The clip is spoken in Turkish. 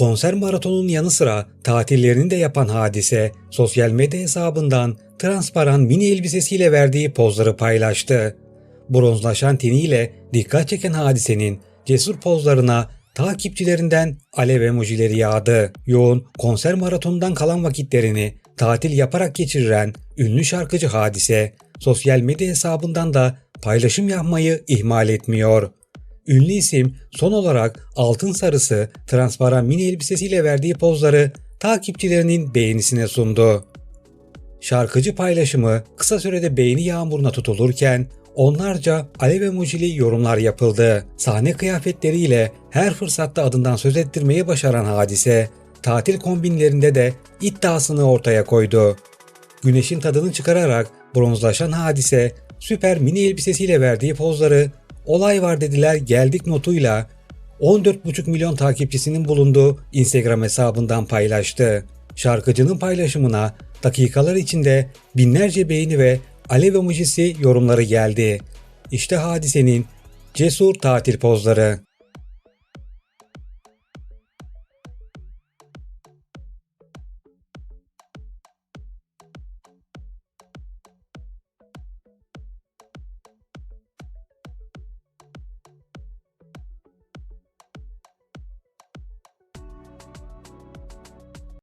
konser maratonunun yanı sıra tatillerini de yapan hadise sosyal medya hesabından transparan mini elbisesiyle verdiği pozları paylaştı. Bronzlaşan teniyle dikkat çeken hadisenin cesur pozlarına takipçilerinden alev emojileri yağdı. Yoğun konser maratonundan kalan vakitlerini tatil yaparak geçiren ünlü şarkıcı Hadise, sosyal medya hesabından da paylaşım yapmayı ihmal etmiyor. Ünlü isim son olarak altın sarısı transparan mini elbisesiyle verdiği pozları takipçilerinin beğenisine sundu. Şarkıcı paylaşımı kısa sürede beğeni yağmuruna tutulurken onlarca alev emojili yorumlar yapıldı. Sahne kıyafetleriyle her fırsatta adından söz ettirmeyi başaran hadise, tatil kombinlerinde de iddiasını ortaya koydu. Güneşin tadını çıkararak bronzlaşan hadise, süper mini elbisesiyle verdiği pozları olay var dediler geldik notuyla 14,5 milyon takipçisinin bulunduğu Instagram hesabından paylaştı. Şarkıcının paylaşımına dakikalar içinde binlerce beğeni ve alev emojisi yorumları geldi. İşte hadisenin cesur tatil pozları.